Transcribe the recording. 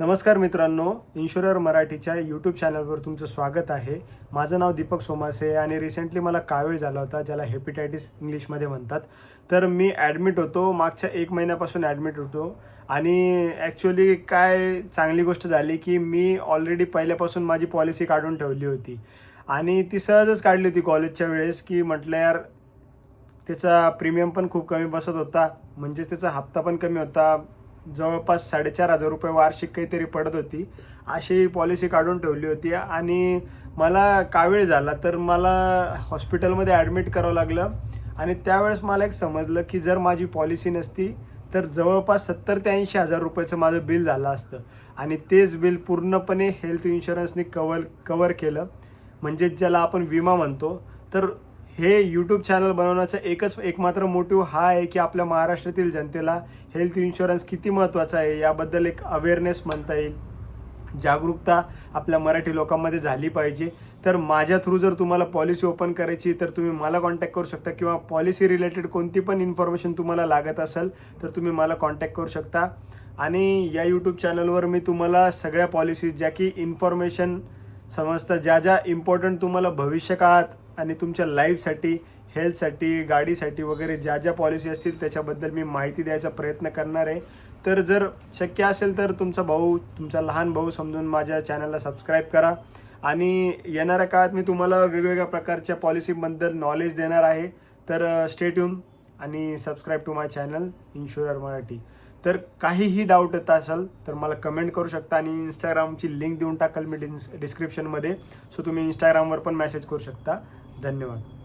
नमस्कार मित्रांनो इन्शुरर मराठीच्या यूट्यूब चॅनलवर तुमचं स्वागत आहे. माझं नाव दीपक सोमासे आणि रिसेंटली मला कावीळ झाला होता ज्याला हेपिटायटिस इंग्लिशमध्ये म्हणतात. तर मी ॲडमिट होतो मागच्या एक महिन्यापासून ॲडमिट होतो. आणि ॲक्च्युली काय चांगली गोष्ट झाली की मी ऑलरेडी पहिल्यापासून माझी पॉलिसी काढून ठेवली होती. आणि ती सहजच काढली होती कॉलेजच्या वेळेस की म्हटलं यार त्याचा प्रीमियम पण खूप कमी बसत होता. म्हणजेच त्याचा हप्ता पण कमी होता. जवळपास साडेचार हजार रुपये वार्षिक काहीतरी पडत होती. अशी पॉलिसी काढून ठेवली होती आणि मला कावीळ झाला तर मला हॉस्पिटलमध्ये ॲडमिट करावं लागलं. आणि त्यावेळेस मला एक समजलं की जर माझी पॉलिसी नसती तर जवळपास सत्तर ते ऐंशी हजार रुपयाचं माझं बिल झालं असतं. आणि तेच बिल पूर्णपणे हेल्थ इन्शुरन्सने कवर कवर केलं. म्हणजेच ज्याला आपण विमा म्हणतो तर हे यूट्यूब चॅनल बनवण्याचा एकच एकमात्र मोटिव्ह हा आहे की आपल्या महाराष्ट्रातील जनतेला हेल्थ इन्शुरन्स किती महत्त्वाचा आहे याबद्दल एक अवेअरनेस म्हणता येईल. जागरूकता आपल्या मराठी लोकांमध्ये झाली पाहिजे. तर माझ्या थ्रू जर तुम्हाला पॉलिसी ओपन करायची तर तुम्ही मला कॉन्टॅक्ट करू शकता किंवा पॉलिसी रिलेटेड कोणती पण इन्फॉर्मेशन तुम्हाला लागत असेल तर तुम्ही मला कॉन्टॅक्ट करू शकता. आणि या यूट्यूब चॅनलवर मी तुम्हाला सगळ्या पॉलिसीज ज्या की इन्फॉर्मेशन समजतं ज्या ज्या इम्पॉर्टंट तुम्हाला भविष्य काळात आणि तुमच्या लाईफसाठी हेल्थसाठी गाडीसाठी वगैरे ज्या ज्या पॉलिसी असतील त्याच्याबद्दल मी माहिती द्यायचा प्रयत्न करणार आहे. तर जर शक्य असेल तर तुमचा भाऊ तुमचा लहान भाऊ समजून माझ्या चॅनलला सबस्क्राईब करा. आणि येणाऱ्या काळात मी तुम्हाला वेगवेगळ्या प्रकारच्या पॉलिसीबद्दल नॉलेज देणार आहे. तर स्टेट आणि subscribe to my channel insurer Marathi तर काहीही डाऊट येत असेल तर मला कमेंट करू शकता आणि इंस्टाग्रामची लिंक देऊन टाकाल मी डिस्क्रिप्शनमध्ये सो तुम्ही इंस्टाग्रामवर पण मेसेज करू शकता. धन्यवाद.